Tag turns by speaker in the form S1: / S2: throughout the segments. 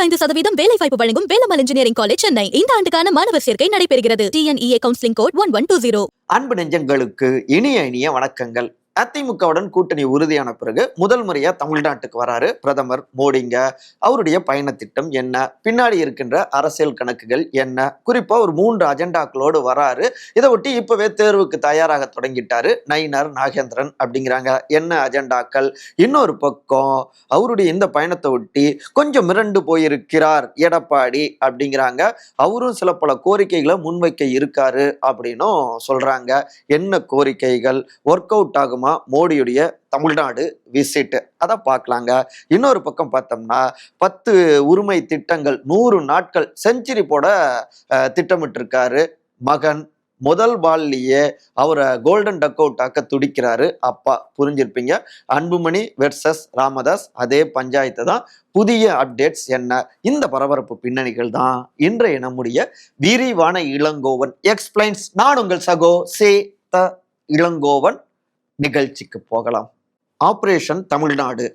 S1: ஐந்து சதவீதம் வேலை வாய்ப்பு வழங்கும் வேலம்மாள் இன்ஜினியரிங் காலேஜ் சென்னை. இந்த ஆண்டுக்கான மாணவர் சேர்க்கை நடைபெறுகிறது. TNEA counselling code one one two zero
S2: அன்பு நெஞ்சங்களுக்கு இனிய இனிய வணக்கங்கள். அதிமுகவுடன் கூட்டணி உறுதியான பிறகு முதல் முறையா தமிழ்நாட்டுக்கு வராரு. பிரதமர் மோடிங்க அவருடைய பயண திட்டம் என்ன? பின்னாடி இருக்கின்ற அரசியல் கணக்குகள் என்ன? குறிப்பா ஒரு மூன்று அஜெண்டாக்களோடு வராரு. இதை ஒட்டி இப்பவே தேர்வுக்கு தயாராக தொடங்கிட்டாரு நயினார் நாகேந்திரன் அப்படிங்கிறாங்க. என்ன அஜெண்டாக்கள்? இன்னொரு பக்கம் அவருடைய இந்த பயணத்தை ஒட்டி கொஞ்சம் மிரண்டு போயிருக்கிறார் எடப்பாடி அப்படிங்கிறாங்க. அவரும் சில பல கோரிக்கைகளை முன்வைக்க இருக்காரு அப்படின்னும் சொல்றாங்க. என்ன கோரிக்கைகள்? ஒர்க் அவுட் ஆகுமா? மோடியுடைய தமிழ்நாடு விசிட் அதை பார்க்கலாங்க இன்னொரு பக்கம் பார்த்தோம்னா பத்து உரிமை திட்டங்கள் நூறு நாட்கள் செஞ்சுரி போட திட்டமிட்டிருக்காரு. மகன் முதல் பால்லையே அவரை கோல்டன் டக் அவுட் ஆக்க துடிக்கிறாரு. அப்பா புரிஞ்சிருப்பீங்க. அன்புமணி வெர்சஸ் ராமதாஸ் அதே பஞ்சாயத்து தான். புதிய அப்டேட்ஸ் என்ன? இந்த பரபரப்பு பின்னணிகள் தான் இன்றைய நம்முடைய விரிவான இளங்கோவன். எக்ஸ்பிளைன்ஸ் நான் உங்கள் சகோ சே த இளங்கோவன். நிகழ்ச்சிக்கு போகலாம். ஆபரேஷன் தமிழ்நாடு.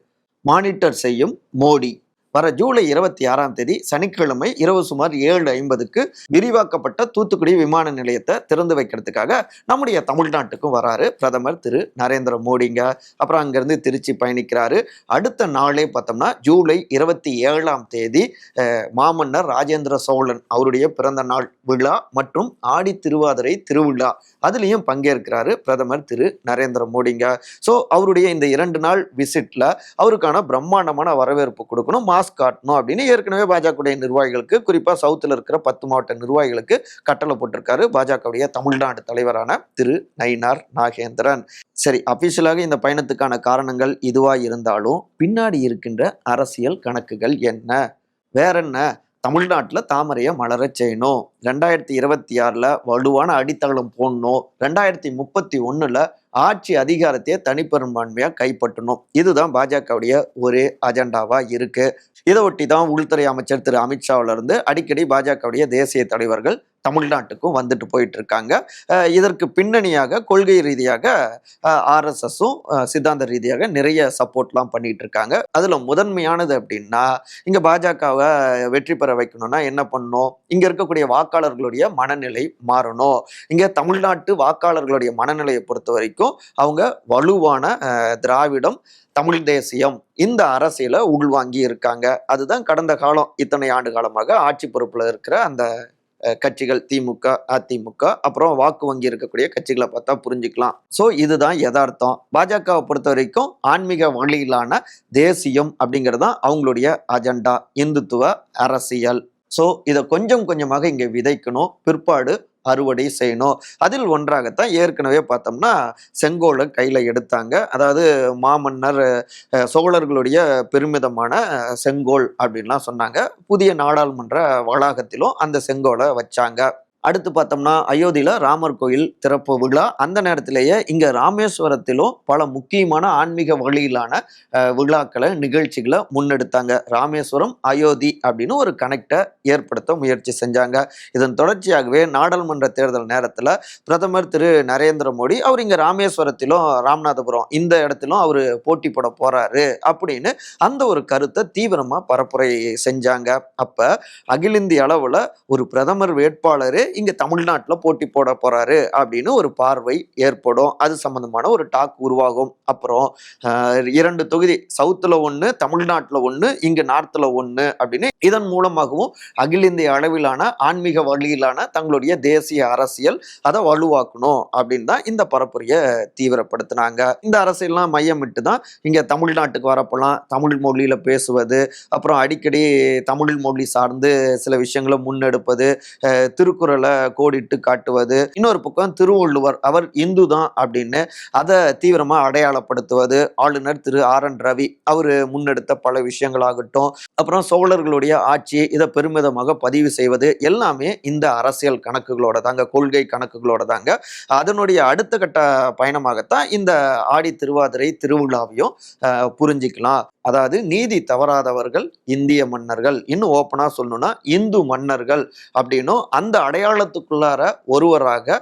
S2: மானிட்டர் செய்யும் மோடி. வர ஜூலை இருபத்தி ஆறாம் தேதி சனிக்கிழமை இரவு சுமார் ஏழு ஐம்பதுக்கு விரிவாக்கப்பட்ட தூத்துக்குடி விமான நிலையத்தை திறந்து வைக்கிறதுக்காக நம்முடைய தமிழ்நாட்டுக்கும் வராரு பிரதமர் திரு நரேந்திர மோடிங்க. அப்புறம் அங்கிருந்து திருச்சி பயணிக்கிறாரு. அடுத்த நாளே பார்த்தோம்னா ஜூலை இருபத்தி ஏழாம் தேதி மாமன்னர் ராஜேந்திர சோழன் அவருடைய பிறந்த நாள் விழா மற்றும் ஆடி திருவாதிரை திருவிழா. அதுலேயும் பங்கேற்கிறாரு பிரதமர் திரு நரேந்திர மோடிங்க. ஸோ அவருடைய இந்த இரண்டு நாள் விசிட்ல அவருக்கான பிரம்மாண்டமான வரவேற்பு கொடுக்கணும். மாஸ்க் காட்டணும் அப்படின்னு ஏற்கனவே பாஜகவுடைய நிர்வாகிகளுக்கு குறிப்பாக சவுத்தில் இருக்கிற பத்து மாவட்ட நிர்வாகிகளுக்கு கட்டளை போட்டிருக்காரு. பாஜகவுடைய தமிழ்நாடு தலைவரான திரு நயினார் நாகேந்திரன். சரி அபிஷியலாக இந்த பயணத்துக்கான காரணங்கள் இதுவாக இருந்தாலும் பின்னாடி இருக்கின்ற அரசியல் கணக்குகள் என்ன? வேற என்ன? தமிழ்நாட்டில் தாமரையை மலரச் செய்யணும். ரெண்டாயிரத்தி இருபத்தி ஆறில் வலுவான அடித்தளம் போடணும். ரெண்டாயிரத்தி முப்பத்தி ஒன்றில் ஆட்சி அதிகாரத்தையே தனிப்பெரும்பான்மையாக கைப்பற்றணும். இதுதான் பாஜகவுடைய ஒரு அஜெண்டாவாக இருக்குது இதை ஒட்டி தான் உள்துறை அமைச்சர் திரு அமித்ஷாவிலிருந்து அடிக்கடி பாஜகவுடைய தேசிய தலைவர்கள் தமிழ்நாட்டுக்கும் வந்துட்டு போயிட்டு இருக்காங்க. இதற்கு பின்னணியாக கொள்கை ரீதியாக ஆர்எஸ்எஸும் சித்தாந்த ரீதியாக நிறைய சப்போர்ட்லாம் பண்ணிட்டு இருக்காங்க. அதில் முதன்மையானது அப்படின்னா இங்கே பாஜகவை வெற்றி பெற வைக்கணும்னா என்ன பண்ணணும்? இங்கே இருக்கக்கூடிய வாக்கு வாக்காளர்களுடைய மனநிலை மாறணும். இங்கே தமிழ்நாட்டு வாக்காளர்களுடைய மனநிலையை பொறுத்த வரைக்கும் அவங்க வலுவான திராவிடம் தமிழ் தேசியம் இந்த அரசியலை உள்வாங்கி இருக்காங்க. அதுதான் கடந்த காலம் இத்தனை ஆண்டு காலமாக ஆட்சி பொறுப்பில் இருக்கிற அந்த கட்சிகள் திமுக அதிமுக அப்புறம் வாக்கு வங்கி இருக்கக்கூடிய கட்சிகளை பார்த்தா புரிஞ்சுக்கலாம். ஸோ இதுதான் யதார்த்தம். பாஜகவை பொறுத்த வரைக்கும் ஆன்மீக வழியிலான தேசியம் அப்படிங்கிறது தான் அவங்களுடைய அஜெண்டா இந்துத்துவ அரசியல். ஸோ இதை கொஞ்சம் கொஞ்சமாக இங்கே விதைக்கணும். பிற்பாடு அறுவடை செய்யணும். அதில் ஒன்றாகத்தான் ஏற்கனவே பார்த்தோம்னா செங்கோலை கையில் எடுத்தாங்க. அதாவது மாமன்னர் சோழர்களுடைய பெருமிதமான செங்கோல் அப்படின்லாம் சொன்னாங்க. புதிய நாடாளுமன்ற வளாகத்திலும் அந்த செங்கோலை வச்சாங்க. அடுத்து பார்த்தோம்னா அயோத்தியில் ராமர் கோயில் திறப்பு விழா. அந்த நேரத்திலேயே இங்கே ராமேஸ்வரத்திலும் பல முக்கியமான ஆன்மீக வழியிலான விழாக்களை நிகழ்ச்சிகளை முன்னெடுத்தாங்க. ராமேஸ்வரம் அயோத்தி அப்படின்னு ஒரு கனெக்டை ஏற்படுத்த முயற்சி செஞ்சாங்க. இதன் தொடர்ச்சியாகவே நாடாளுமன்ற தேர்தல் நேரத்தில் பிரதமர் திரு நரேந்திர மோடி அவர் இங்கே ராமேஸ்வரத்திலும் ராமநாதபுரம் இந்த இடத்திலும் அவர் போட்டி போட போறாரு அப்படின்னு அந்த ஒரு கருத்தை தீவிரமாக பரப்புரை செஞ்சாங்க. அப்போ அகில இந்திய அளவில் ஒரு பிரதமர் வேட்பாளரே இங்கே தமிழ்நாட்டில் போட்டி போட போகிறாரு அப்படின்னு ஒரு பார்வை ஏற்படும். அது சம்மந்தமான ஒரு டாக் உருவாகும். அப்புறம் இரண்டு தொகுதி சவுத்தில் ஒன்று தமிழ்நாட்டில் ஒன்று இங்கே நார்த்தில் ஒன்று அப்படின்னு இதன் மூலமாகவும் அகில இந்திய அளவிலான ஆன்மீக வழியிலான தங்களுடைய தேசிய அரசியல் அதை வலுவாக்கணும் அப்படின்னு தான் இந்த பரப்புரையை தீவிரப்படுத்தினாங்க. இந்த அரசியல்லாம் மையமிட்டு தான் இங்கே தமிழ்நாட்டுக்கு வரப்போலாம் தமிழ் மொழியில் பேசுவது அப்புறம் அடிக்கடி தமிழ் மொழி சார்ந்து சில விஷயங்களை முன்னெடுப்பது திருக்குறள் போல கோடிட்டு காட்டுவது. இன்னொரு பக்கம் திருவள்ளுவர் அவர் இந்து தான் அப்படின்னு அதை தீவிரமாக அடையாளப்படுத்துவது. ஆளுநர் திரு ஆர் என் ரவி அவர் முன்னெடுத்த பல விஷயங்களாகட்டும். அப்புறம் சோழர்களுடைய ஆட்சி இதை பெருமிதமாக பதிவு செய்வது எல்லாமே இந்த அரசியல் கணக்குகளோட தாங்க கொள்கை கணக்குகளோட தாங்க. அதனுடைய அடுத்த கட்ட பயணமாகத்தான் இந்த ஆடி திருவாதிரை திருவிழாவையும் புரிஞ்சிக்கலாம். அதாவது நீதி தவறாதவர்கள் இந்திய மன்னர்கள். இன்னும் ஓப்பனாக சொல்லணும்னா இந்து மன்னர்கள் அப்படின்னும் அந்த அடையாளத்துக்குள்ளார ஒருவராக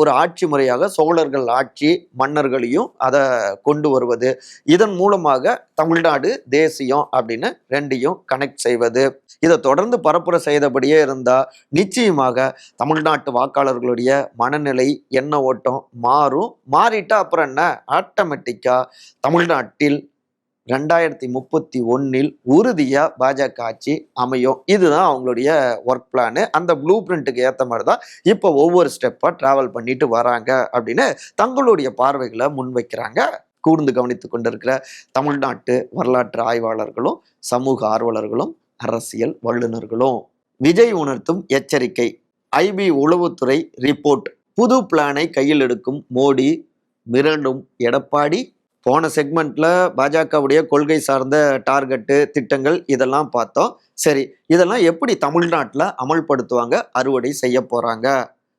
S2: ஒரு ஆட்சி முறையாக சோழர்கள் ஆட்சி மன்னர்களையும் அதை கொண்டு வருவது. இதன் மூலமாக தமிழ்நாடு தேசியம் அப்படின்னு ரெண்டையும் கனெக்ட் செய்வது. இதை தொடர்ந்து பரப்புரை செய்தபடியே இருந்தால் நிச்சயமாக தமிழ்நாட்டு வாக்காளர்களுடைய மனநிலை எண்ண ஓட்டம்? மாறும். மாறிட்டா அப்புறம் என்ன? ஆட்டோமேட்டிக்காக தமிழ்நாட்டில் ரெண்டாயிரத்தி முப்பத்தி ஒன்னில் உறுதியாக பாஜக ஆட்சி அமையும். இதுதான் அவங்களுடைய ஒர்க் பிளானு அந்த ப்ளூ பிரிண்ட்டுக்கு ஏற்ற மாதிரி தான் இப்போ ஒவ்வொரு ஸ்டெப்பாக ட்ராவல் பண்ணிட்டு வராங்க அப்படின்னு தங்களுடைய பார்வைகளை முன்வைக்கிறாங்க. கூர்ந்து கவனித்து கொண்டிருக்கிற தமிழ்நாட்டு வரலாற்று ஆய்வாளர்களும் சமூக ஆர்வலர்களும் அரசியல் வல்லுநர்களும். விஜய் உணர்த்தும் எச்சரிக்கை. ஐபி உளவுத்துறை ரிப்போர்ட் புது பிளானை கையில் எடுக்கும் மோடி மிரண்டும் எடப்பாடி போன செக்மெண்ட்ல பாஜகவுடைய கொள்கை சார்ந்த டார்கெட்டு திட்டங்கள் இதெல்லாம் பார்த்தோம். சரி இதெல்லாம் எப்படி தமிழ்நாட்டில் அமல்படுத்துவாங்க அறுவடை செய்ய போறாங்க?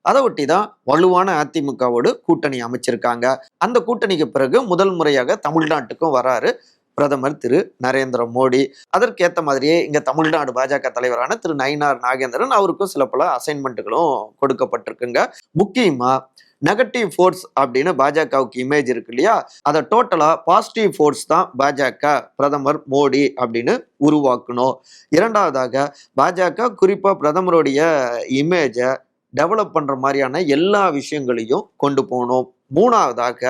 S2: அதை ஒட்டி தான் வலுவான அதிமுகவோடு கூட்டணி அமைச்சிருக்காங்க. அந்த கூட்டணிக்கு பிறகு முதல் முறையாக தமிழ்நாட்டுக்கும் வராரு பிரதமர் திரு நரேந்திர மோடி. அதற்கேற்ற மாதிரியே இங்கே தமிழ்நாடு பாஜக தலைவரான திரு நயினார் நாகேந்திரன் அவருக்கும் சில பல அசைன்மெண்ட்டுகளும் கொடுக்கப்பட்டிருக்குங்க. முக்கியமாக நெகட்டிவ் ஃபோர்ஸ் அப்படின்னு பாஜகவுக்கு இமேஜ் இருக்கு இல்லையா? அதை டோட்டலாக பாசிட்டிவ் ஃபோர்ஸ் தான் பாஜக பிரதமர் மோடி அப்படின்னு உருவாக்கணும். இரண்டாவதாக பாஜக குறிப்பாக பிரதமருடைய இமேஜை டெவலப் பண்ணுற மாதிரியான எல்லா விஷயங்களையும் கொண்டு போகணும். மூணாவதாக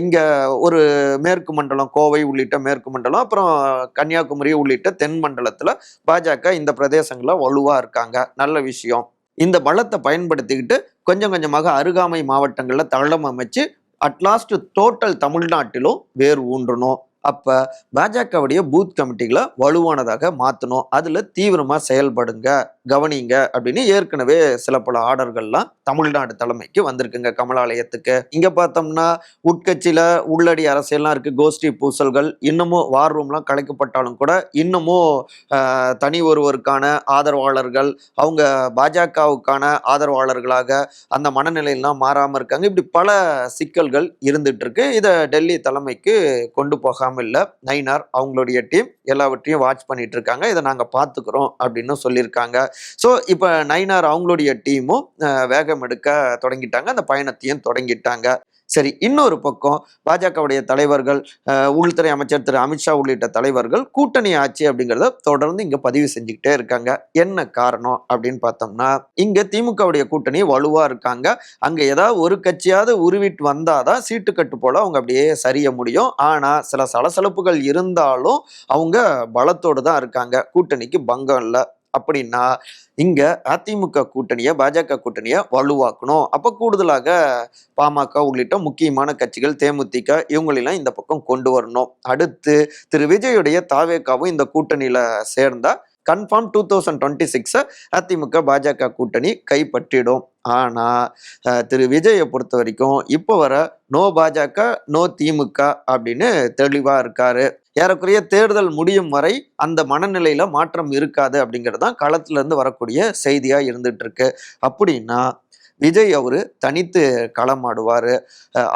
S2: இங்கே ஒரு மேற்கு மண்டலம் கோவை உள்ளிட்ட மேற்கு மண்டலம் அப்புறம் கன்னியாகுமரி உள்ளிட்ட தென் மண்டலத்தில் பாஜக இந்த பிரதேசங்களில் வலுவாக இருக்காங்க. நல்ல விஷயம். இந்த பலத்தை பயன்படுத்திக்கிட்டு கொஞ்சம் கொஞ்சமாக அருகாமை மாவட்டங்களில் தளம் அமைச்சு அட்லாஸ்ட் டோட்டல் தமிழ்நாட்டிலும் வேர் ஊன்றணும். அப்போ பாஜகவுடைய பூத் கமிட்டிகளை வலுவானதாக மாற்றணும் அதில் தீவிரமாக செயல்படுங்க கவனிங்க அப்படின்னு ஏற்கனவே சில பல ஆர்டர்கள்லாம் தமிழ்நாடு தலைமைக்கு வந்திருக்குங்க கமலாலயத்துக்கு இங்கே பார்த்தோம்னா உட்கட்சியில் உள்ளடி அரசியல்லாம் இருக்குது கோஷ்டி பூசல்கள். இன்னமும் வார் ரூம்லாம் கலைக்கப்பட்டாலும் கூட இன்னமும் தனி ஒருவருக்கான ஆதரவாளர்கள் அவங்க பாஜகவுக்கான ஆதரவாளர்களாக அந்த மனநிலையெல்லாம் மாறாமல் இருக்காங்க. இப்படி பல சிக்கல்கள் இருந்துட்டு இருக்கு. இதை டெல்லி தலைமைக்கு கொண்டு போகாமல் இல்லை. நைனார் அவங்களுடைய டீம் எல்லாவற்றையும் வாட்ச் பண்ணிட்டு இருக்காங்க இதை நாங்கள் பார்த்துக்கிறோம் அப்படின்னு சொல்லியிருக்காங்க. ஸோ இப்போ நைனார் அவங்களுடைய டீமும் வேகம் எடுக்க தொடங்கிட்டாங்க. அந்த பயணத்தையும் தொடங்கிட்டாங்க. சரி இன்னொரு பக்கம் பாஜகவுடைய தலைவர்கள் உள்துறை அமைச்சர் திரு. அமித்ஷா உள்ளிட்ட தலைவர்கள் கூட்டணி ஆட்சி அப்படிங்கிறத தொடர்ந்து இங்கே பதிவு செஞ்சுக்கிட்டே இருக்காங்க. என்ன காரணம் அப்படின்னு பார்த்தோம்னா இங்கே திமுகவுடைய கூட்டணி வலுவாக இருக்காங்க. அங்கே ஏதாவது ஒரு கட்சியாவது உருவிட்டு வந்தாதான் சீட்டுக்கட்டு போல அவங்க அப்படியே சரிய முடியும். ஆனால் சில சலசலப்புகள் இருந்தாலும் அவங்க பலத்தோடு தான் இருக்காங்க. கூட்டணிக்கு பங்கம் இல்லை. அப்படின்னா இங்க அதிமுக கூட்டணியை பாஜக கூட்டணியை வலுவாக்கணும். அப்ப கூடுதலாக பாமக உள்ளிட்ட முக்கியமான கட்சிகள் தேமுதிக இவங்களெல்லாம் இந்த பக்கம் கொண்டு வரணும். அடுத்து திரு விஜயுடைய தாவேக்காவும் இந்த கூட்டணியில சேர்ந்தா கன்ஃபார்ம் டூ தௌசண்ட் டுவெண்ட்டி சிக்ஸை அதிமுக பாஜக கூட்டணி கைப்பற்றிடும். ஆனால் திரு விஜயை பொறுத்த வரைக்கும் இப்போ வர நோ பாஜக நோ திமுக அப்படின்னு தெளிவாக இருக்காரு. ஏறக்குறைய தேர்தல் முடியும் வரை அந்த மனநிலையில மாற்றம் இருக்காது அப்படிங்கிறது தான் களத்துல இருந்து வரக்கூடிய செய்தியா இருந்துட்டு இருக்கு அப்படின்னா விஜய் அவரு தனித்து களமாடுவாரு.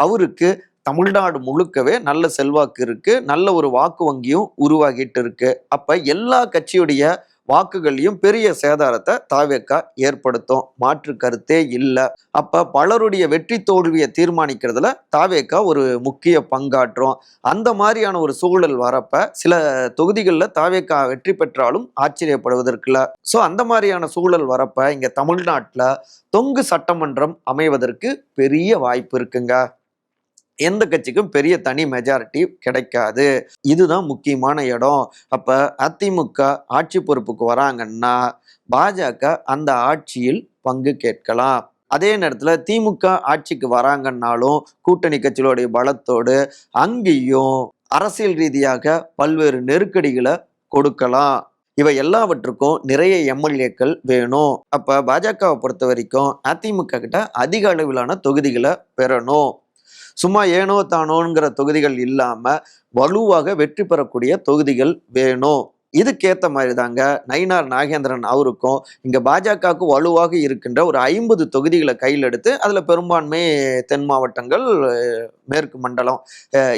S2: அவருக்கு தமிழ்நாடு முழுக்கவே நல்ல செல்வாக்கு இருக்கு. நல்ல ஒரு வாக்கு வங்கியும் உருவாகிட்டு இருக்கு. அப்ப எல்லா கட்சியுடைய வாக்குகளையும் பெரிய சேதாரத்தை தாவேக்கா ஏற்படுத்தும். மாற்று கருத்தே இல்லை. அப்ப பலருடைய வெற்றி தோல்வியை தீர்மானிக்கிறதுல தாவேக்கா ஒரு முக்கிய பங்காற்றும். அந்த மாதிரியான ஒரு சூழல் வரப்ப சில தொகுதிகளில் தாவேக்கா வெற்றி பெற்றாலும் ஆச்சரியப்படுவதற்குல. ஸோ அந்த மாதிரியான சூழல் வரப்ப இங்க தமிழ்நாட்டில் தொங்கு சட்டமன்றம் அமைவதற்கு பெரிய வாய்ப்பு இருக்குங்க. எந்த கட்சிக்கும் பெரிய தனி மெஜாரிட்டி கிடைக்காது. இதுதான் முக்கியமான இடம். அப்ப அதிமுக ஆட்சி பொறுப்புக்கு வராங்கன்னா பாஜக அந்த ஆட்சியில் பங்கு கேட்கலாம். அதே நேரத்தில் திமுக ஆட்சிக்கு வராங்கன்னாலும் கூட்டணி கட்சிகளுடைய பலத்தோடு அங்கேயும் அரசியல் ரீதியாக பல்வேறு நெருக்கடிகளை கொடுக்கலாம். இவை எல்லாவற்றுக்கும் நிறைய எம்எல்ஏக்கள் வேணும். அப்போ பாஜகவை பொறுத்த வரைக்கும் அதிமுக கிட்ட அதிக அளவிலான தொகுதிகளை பெறணும். சும்மா ஏனோ தானோங்கிற தொகுதிகள் இல்லாமல் வலுவாக வெற்றி பெறக்கூடிய தொகுதிகள் வேணும். இதுக்கேற்ற மாதிரி தாங்க நயினார் நாகேந்திரன் அவருக்கும் இங்கே பாஜகவுக்கு வலுவாக இருக்கின்ற ஒரு ஐம்பது தொகுதிகளை கையில் எடுத்து அதில் பெரும்பான்மை தென் மாவட்டங்கள் மேற்கு மண்டலம்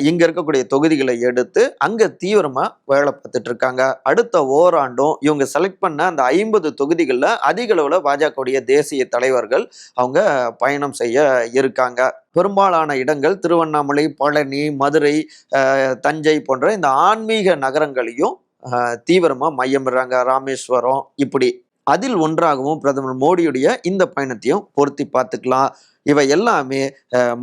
S2: இங்கே இருக்கக்கூடிய தொகுதிகளை எடுத்து அங்கே தீவிரமாக வேலை பார்த்துட்டு இருக்காங்க. அடுத்த ஓராண்டும் இவங்க செலக்ட் பண்ண அந்த ஐம்பது தொகுதிகளில் அதிக அளவில் பாஜகவுடைய தேசிய தலைவர்கள் அவங்க பயணம் செய்ய இருக்காங்க. பெரும்பாலான இடங்கள் திருவண்ணாமலை பழனி மதுரை தஞ்சை போன்ற இந்த ஆன்மீக நகரங்களையும் தீவிரமாக தீவிரமா மையமிடுறாங்க. ராமேஸ்வரம் இப்படி. அதில் ஒன்றாகவும் பிரதமர் மோடியுடைய இந்த பயணத்தையும் பொருத்தி பார்த்துக்கலாம். இவை எல்லாமே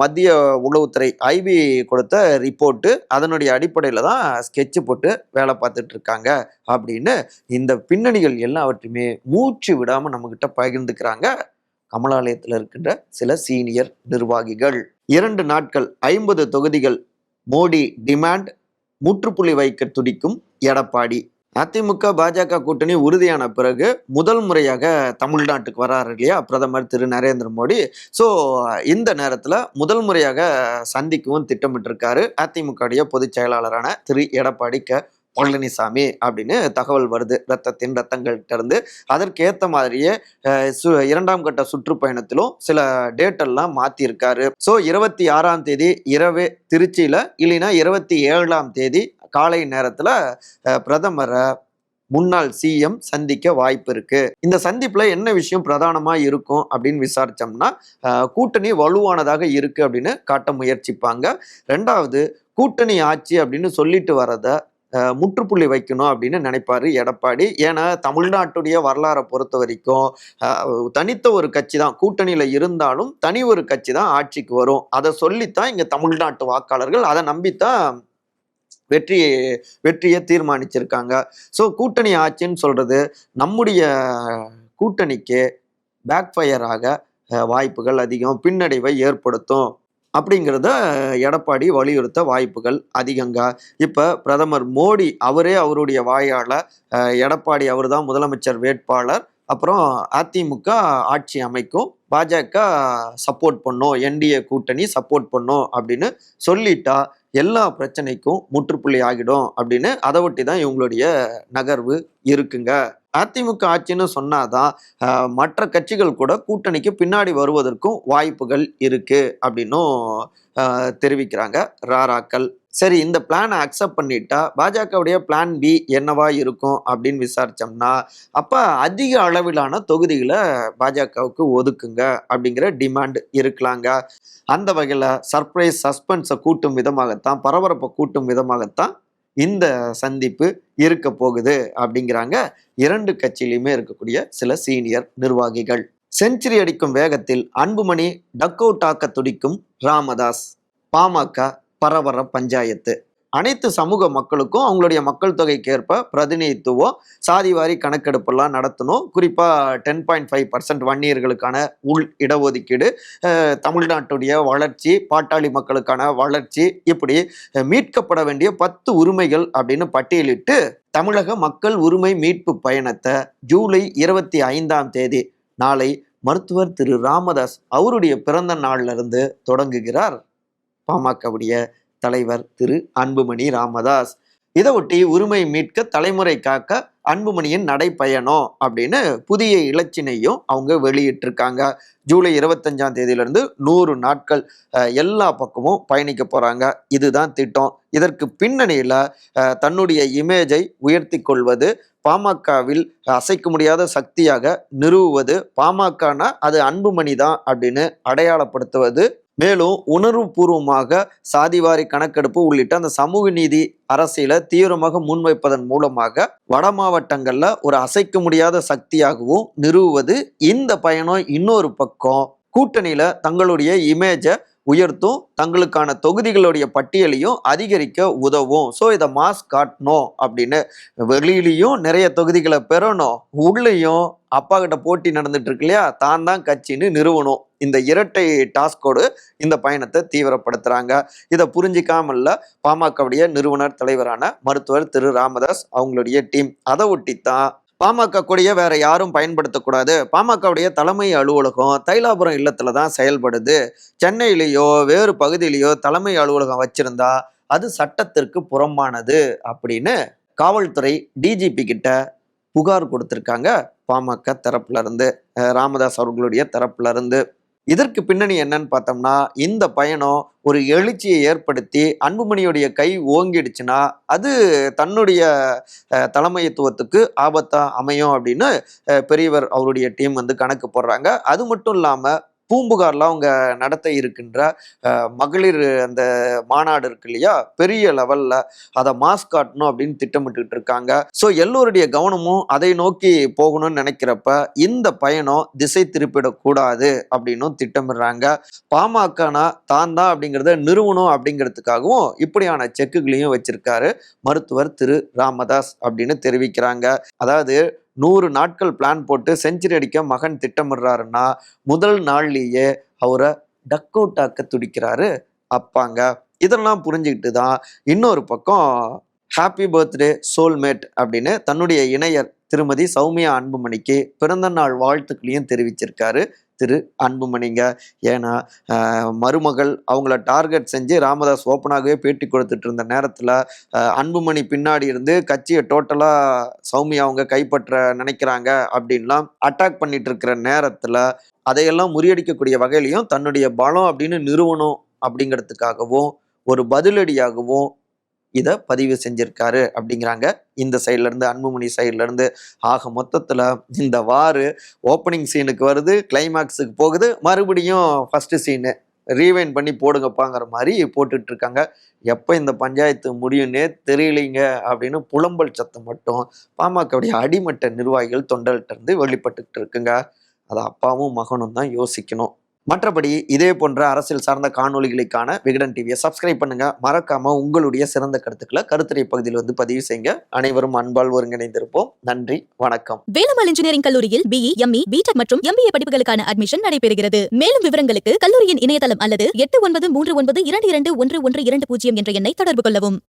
S2: மத்திய உளவுத்துறை ஐபி கொடுத்த ரிப்போர்ட்டு அதனுடைய அடிப்படையில் தான் ஸ்கெட்ச் போட்டு வேலை பார்த்துட்டு இருக்காங்க அப்படின்னு இந்த பின்னணிகள் எல்லாவற்றையுமே மூச்சு விடாமல் நம்மக்கிட்ட பகிர்ந்துக்கிறாங்க. கமலாலயத்தில் இருக்கின்ற சில சீனியர் நிர்வாகிகள். இரண்டு நாட்கள் ஐம்பது தொகுதிகள் மோடி டிமாண்ட் முற்றுப்புள்ளி வைக்க துடிக்கும் எடப்பாடி. அதிமுக பாஜக கூட்டணி உறுதியான பிறகு முதல் முறையாக தமிழ்நாட்டுக்கு வராரு இல்லையா? பிரதமர் திரு நரேந்திர மோடி. ஸோ இந்த நேரத்தில் முதல் முறையாக சந்திக்கவும் திட்டமிட்டிருக்காரு அதிமுகவுடைய பொதுச் செயலாளரான திரு எடப்பாடி க. பழனிசாமி அப்படின்னு தகவல் வருது. ரத்தத்தின் ரத்தங்கள்கிட்ட இருந்து. அதற்கேற்ற மாதிரியே சு- இரண்டாம் கட்ட சுற்றுப்பயணத்திலும் சில டேட்டெல்லாம் மாற்றியிருக்காரு ஸோ இருபத்தி ஆறாம் தேதி இரவே திருச்சியில் இல்லைன்னா இருபத்தி ஏழாம் தேதி காலை நேரத்துல பிரதமரை முன்னாள் சிஎம் சந்திக்க வாய்ப்பு இருக்கு. இந்த சந்திப்புல என்ன விஷயம் பிரதானமா இருக்கும் அப்படின்னு விசாரிச்சோம்னா கூட்டணி வலுவானதாக இருக்கு அப்படின்னு காட்ட முயற்சிப்பாங்க. ரெண்டாவது கூட்டணி ஆட்சி அப்படின்னு சொல்லிட்டு வரத முற்றுப்புள்ளி வைக்கணும் அப்படின்னு நினைப்பாரு எடப்பாடி. ஏன்னா தமிழ்நாட்டுடைய வரலாறை பொறுத்த வரைக்கும் தனித்த ஒரு கட்சி தான் கூட்டணியில இருந்தாலும் தனி ஒரு கட்சி தான் ஆட்சிக்கு வரும். அதை சொல்லித்தான் இங்க தமிழ்நாட்டு வாக்காளர்கள் அதை நம்பித்தான் வெற்றி வெற்றியை தீர்மானிச்சிருக்காங்க. ஸோ கூட்டணி ஆட்சின்னு சொல்கிறது நம்முடைய கூட்டணிக்கு பேக் ஆக வாய்ப்புகள் அதிகம் பின்னடைவை ஏற்படுத்தும் அப்படிங்கிறத எடப்பாடி வலியுறுத்த வாய்ப்புகள் அதிகங்க. இப்போ பிரதமர் மோடி அவரே அவருடைய வாயால் எடப்பாடி அவர் தான் முதலமைச்சர் வேட்பாளர். அப்புறம் அதிமுக ஆட்சி அமைக்கும். பாஜக சப்போர்ட் பண்ணும். என்டிஏ கூட்டணி சப்போர்ட் பண்ணும் அப்படின்னு சொல்லிட்டா எல்லா பிரச்சனைக்கும் முற்றுப்புள்ளி ஆகிடும் அப்படின்னு அதை ஒட்டி தான் இவங்களுடைய நகர்வு இருக்குங்க. அதிமுக ஆட்சின்னு சொன்னாதான் மற்ற கட்சிகள் கூட கூட்டணிக்கு பின்னாடி வருவதற்கும் வாய்ப்புகள் இருக்கு அப்படின்னும் தெரிவிக்கிறாங்க. ராராக்கள் சரி இந்த பிளானை அக்செப்ட் பண்ணிட்டா பாஜகவுடைய பிளான் பி என்னவா இருக்கும் அப்படின்னு விசாரிச்சோம்னா அப்ப அதிக அளவிலான தொகுதிகளை பாஜகவுக்கு ஒதுக்குங்க அப்படிங்கிற டிமாண்ட் இருக்கலாங்க. அந்த வகையில் சர்ப்ரைஸ் சஸ்பென்ஸை கூட்டும் விதமாகத்தான் பரபரப்பை கூட்டும் விதமாகத்தான் இந்த சந்திப்பு இருக்க போகுது அப்படிங்கிறாங்க இரண்டு கட்சியிலையுமே இருக்கக்கூடிய சில சீனியர் நிர்வாகிகள். செஞ்சுரி அடிக்கும் வேகத்தில் அன்புமணி டக் அவுட் ஆக்க துடிக்கும் ராமதாஸ் பாமக பரவர பஞ்சாயத்து. அனைத்து சமூக மக்களுக்கும் அவங்களுடைய மக்கள் தொகைக்கு ஏற்ப பிரதிநிதித்துவம் சாதிவாரி கணக்கெடுப்பெல்லாம் நடத்தணும். குறிப்பாக டென் பாயிண்ட் ஃபைவ் பர்சன்ட் வன்னியர்களுக்கான உள் இடஒதுக்கீடு தமிழ்நாட்டுடைய வளர்ச்சி பாட்டாளி மக்களுக்கான வளர்ச்சி இப்படி மீட்கப்பட வேண்டிய பத்து உரிமைகள் அப்படின்னு பட்டியலிட்டு தமிழக மக்கள் உரிமை மீட்பு பயணத்தை ஜூலை இருபத்தி ஐந்தாம் தேதி நாளை மருத்துவர் திரு. ராமதாஸ் அவருடைய பிறந்த நாளிலிருந்து தொடங்குகிறார். பாமகவுடைய தலைவர் திரு அன்புமணி ராமதாஸ். இதை ஒட்டி உரிமை மீட்க தலைமுறை காக்க அன்புமணியின் நடைப்பயணம் அப்படின்னு புதிய இலச்சினையும் அவங்க வெளியிட்டிருக்காங்க. ஜூலை இருபத்தஞ்சாம் தேதியிலிருந்து நூறு நாட்கள் எல்லா பக்கமும் பயணிக்க போகிறாங்க இதுதான் திட்டம். இதற்கு பின்னணியில் தன்னுடைய இமேஜை உயர்த்தி கொள்வது பாமகவில் அசைக்க முடியாத சக்தியாக நிறுவுவது பாமகனா அது அன்புமணி தான் அப்படின்னு அடையாளப்படுத்துவது மேலும் உணர்வுபூர்வமாக சாதிவாரி கணக்கெடுப்பு உள்ளிட்ட அந்த சமூக நீதி அரசியலை தீவிரமாக முன்வைப்பதன் மூலமாக வட மாவட்டங்களில் ஒரு அசைக்க முடியாத சக்தியாகவும் நிறுவுவது இந்த பயணம் இன்னொரு பக்கம். கூட்டணியில தங்களுடைய இமேஜை உயர்த்தும் தங்களுக்கான தொகுதிகளுடைய பட்டியலையும் அதிகரிக்க உதவும். ஸோ இதை மாஸ் காட்டணும் அப்படின்னு வெளியிலையும் நிறைய தொகுதிகளை பெறணும். உள்ளேயும் அப்பா கிட்ட போட்டி நடந்துட்டு இருக்கு இல்லையா? தான் தான் கட்சின்னு நிறுவனம் இந்த இரட்டை டாஸ்கோடு இந்த பயணத்தை தீவிரப்படுத்துறாங்க. இதை புரிஞ்சிக்காமல்ல பாமகவுடைய நிறுவனர் தலைவரான மருத்துவர் திரு ராமதாஸ் அவங்களுடைய டீம். அதை ஒட்டித்தான் பாமக கொடியை வேற யாரும் பயன்படுத்தக்கூடாது. பாமகவுடைய தலைமை அலுவலகம் தைலாபுரம் இல்லத்துல தான் செயல்படுது. சென்னையிலேயோ வேறு பகுதியிலேயோ தலைமை அலுவலகம் வச்சிருந்தா அது சட்டத்திற்கு புறம்பானது அப்படின்னு காவல்துறை டிஜிபி கிட்ட புகார் கொடுத்துருக்காங்க. பாமக தரப்புல இருந்து ராமதாஸ் அவர்களுடைய தரப்புல இருந்து. இதற்கு பின்னணி என்னன்னு பார்த்தோம்னா இந்த பயணம் ஒரு எழுச்சியை ஏற்படுத்தி அன்புமணியுடைய கை ஓங்கிடுச்சுன்னா அது தன்னுடைய தலைமைத்துவத்துக்கு ஆபத்தாக அமையும் அப்படின்னு பெரியவர் அவருடைய டீம் வந்து கணக்கு போடுறாங்க. அது மட்டும் இல்லாமல் பூம்புகாரில் அவங்க நடத்த இருக்கின்ற மகளிர் அந்த மாநாடு இருக்கு இல்லையா? பெரிய லெவலில் அதை மாஸ் காட்டணும் அப்படின்னு திட்டமிட்டுக்கிட்டு இருக்காங்க. ஸோ எல்லோருடைய கவனமும் அதை நோக்கி போகணும்னு நினைக்கிறப்ப இந்த பயணம் திசை திருப்பிடக்கூடாது அப்படின்னும் திட்டமிடுறாங்க. பாமகனா தான் தான் அப்படிங்கிறத நிறுவனம் அப்படிங்கிறதுக்காகவும் இப்படியான செக்குகளையும் வச்சிருக்காரு மருத்துவர் திரு. ராமதாஸ் அப்படின்னு தெரிவிக்கிறாங்க. அதாவது நூறு நாட்கள் பிளான் போட்டு செஞ்சுரி அடிக்க மகன் திட்டமிடுறாருன்னா முதல் நாள்லேயே அவரை டக் அவுட் ஆக்க துடிக்கிறாரு அப்பாங்க. இதெல்லாம் புரிஞ்சுக்கிட்டு தான் இன்னொரு பக்கம் ஹாப்பி பர்த்டே சோல்மேட் அப்படின்னு தன்னுடைய இணையர் திருமதி சௌமியா அன்புமணிக்கு பிறந்த நாள் வாழ்த்துக்களையும் தெரிவிச்சிருக்காரு. திரு அன்புமணிங்க. ஏன்னா மருமகள் அவங்கள டார்கெட் செஞ்சு ராமதாஸ் ஓப்பனாகவே பேட்டி கொடுத்துட்டு இருந்த நேரத்தில் அன்புமணி பின்னாடி இருந்து கட்சியை டோட்டலாக சௌமியா அவங்க கைப்பற்ற நினைக்கிறாங்க அப்படின்லாம் அட்டாக் பண்ணிட்டு இருக்கிற நேரத்தில் அதையெல்லாம் முறியடிக்கக்கூடிய வகையிலையும் தன்னுடைய பலம் அப்படின்னு நிறுவனம் அப்படிங்கிறதுக்காகவும் ஒரு பதிலடியாகவும் இதை பதிவு செஞ்சிருக்காரு அப்படிங்கிறாங்க. இந்த சைட்லேருந்து அன்புமணி சைட்லேருந்து ஆக மொத்தத்தில் இந்த வாரு ஓப்பனிங் சீனுக்கு வருது கிளைமேக்ஸுக்கு போகுது. மறுபடியும் ஃபஸ்ட்டு சீனு ரீவைன் பண்ணி போடுங்கப்பாங்கிற மாதிரி போட்டுட்டு இருக்காங்க எப்போ இந்த பஞ்சாயத்து முடியும்னே தெரியலைங்க அப்படின்னு புலம்பல் சத்தம் மட்டும் பாமகவுடைய அடிமட்ட நிர்வாகிகள் தொண்டர்கிட்ட இருந்து வெளிப்பட்டுக்கிட்டு இருக்குங்க. அதை அப்பாவும் மகனும் தான் யோசிக்கணும். மற்றபடி இதே போன்ற அரசியல் சார்ந்த காணொளிகளுக்கான விகடன் டிவியை சப்ஸ்கிரைப் பண்ணுங்க. மறக்காம உங்களுடைய சிறந்த கருத்துக்களை கருத்துரை பகுதியில் வந்து பதிவு செய்யுங்க. அனைவரும் அன்பால் ஒருங்கிணைந்திருப்போம். நன்றி வணக்கம்.
S1: வேலம்மாள் இன்ஜினியரிங் கல்லூரியில் பிஇ எம்இ பிடெக் மற்றும் எம்பிஏ படிப்புகளுக்கான அட்மிஷன் நடைபெறுகிறது. மேலும் விவரங்களுக்கு கல்லூரியின் இணையதளம் அல்லது எட்டு ஒன்பது மூன்று ஒன்பது இரண்டு இரண்டு ஒன்று ஒன்று இரண்டு பூஜ்ஜியம் என்ற எண்ணை தொடர்பு கொள்ளவும்.